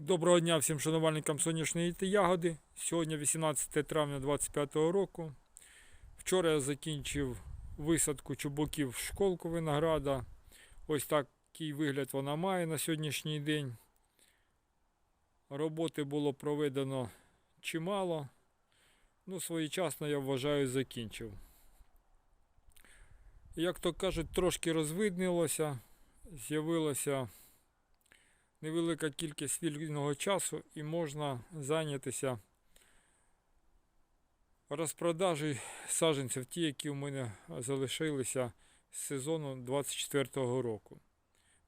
Доброго дня всім шанувальникам сонячної ягоди. Сьогодні 18 травня 2025 року. Вчора я закінчив висадку чубуків в школку винограда. Ось такий вигляд вона має на сьогоднішній день. Роботи було проведено чимало. Ну, своєчасно я вважаю закінчив. Як то кажуть, трошки розвиднилося, з'явилося невелика кількість вільного часу і можна зайнятися розпродажею саджанців, ті, які у мене залишилися з сезону 24-го року.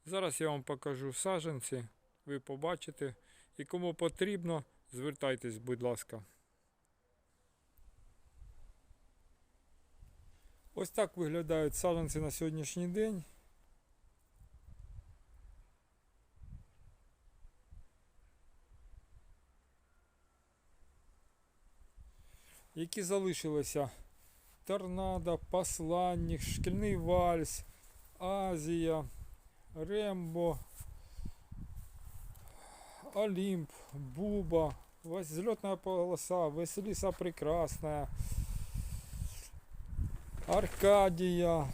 Зараз я вам покажу саджанці, ви побачите. І кому потрібно, звертайтесь, будь ласка. Ось так виглядають саджанці на сьогоднішній день. Які залишилися. Торнадо, Посланник, Шкільний вальс, Азія, Рембо, Олимп, Буба, взлетная полоса, Василиса Прекрасная, Аркадія,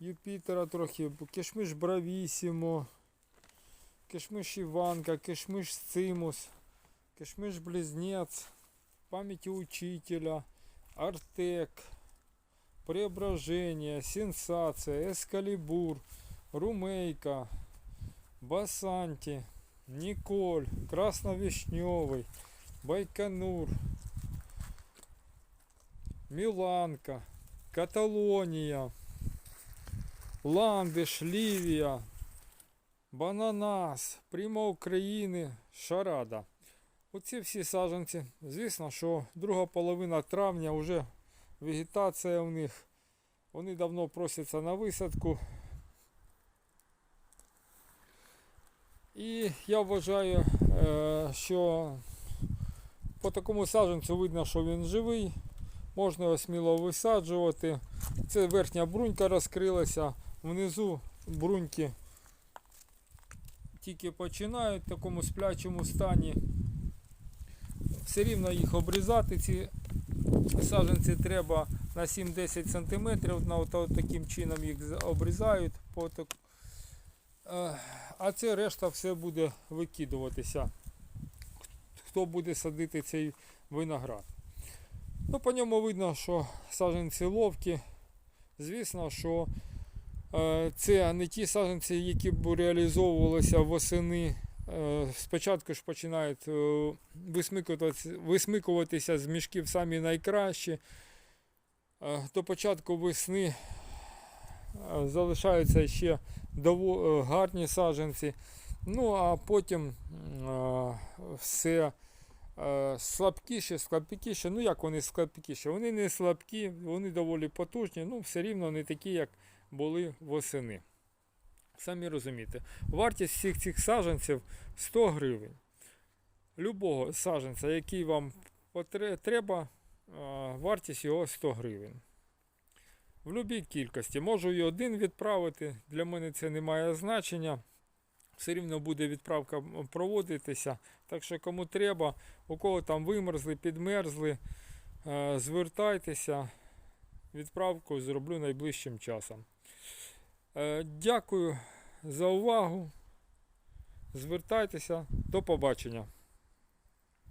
Юпітера трохи, Кишмиш Бравісімо, Кишмиш Іванка, Кишмиш Цимус. Кишмиш Близнец, памяти учителя, Артек, Преображение, Сенсация, Эскалибур, Румейка, Басанти, Николь, Красновишневый, Байконур, Миланка, Каталония, Ландыш, Ливия, Бананас, Прима України, Шарада. Оці всі саджанці. Звісно, що друга половина травня вже вегетація у них. Вони давно просяться на висадку. І я вважаю, е, що по такому саджанцю видно, що він живий. Можна його сміло висаджувати. Це верхня брунька розкрилася. Внизу бруньки тільки починають в такому сплячому стані все рівно їх обрізати. Ці саджанці треба на 7-10 см. На таким чином їх обрізають. Е, А це решта все буде викидуватися. Хто буде садити цей виноград. Ну, по ньому видно, що саджанці ловкі. Звісно, що е, це не ті саджанці, які б реалізовувалися восени Спочатку ж починають е, висмикуватися, з мішків самі найкращі. Е, До початку весни е, залишаються ще е, гарні саджанці. Ну а потім е, все е, слабкіше, слабкіше. Ну як вони слабкіші? Вони не слабкі, вони доволі потужні, ну все рівно не такі, як були восени. Самі розумієте. Вартість всіх цих саджанців 100 гривень. Любого саджанця, який вам треба, вартість його 100 гривень. В будь-якій кількості. Можу і один відправити. Для мене це не має значення. Все рівно буде відправка проводитися. Так що кому треба, у кого там вимерзли, підмерзли, е, звертайтеся. Відправку зроблю найближчим часом. Е, Дякую за увагу. Звертайтеся. До побачення.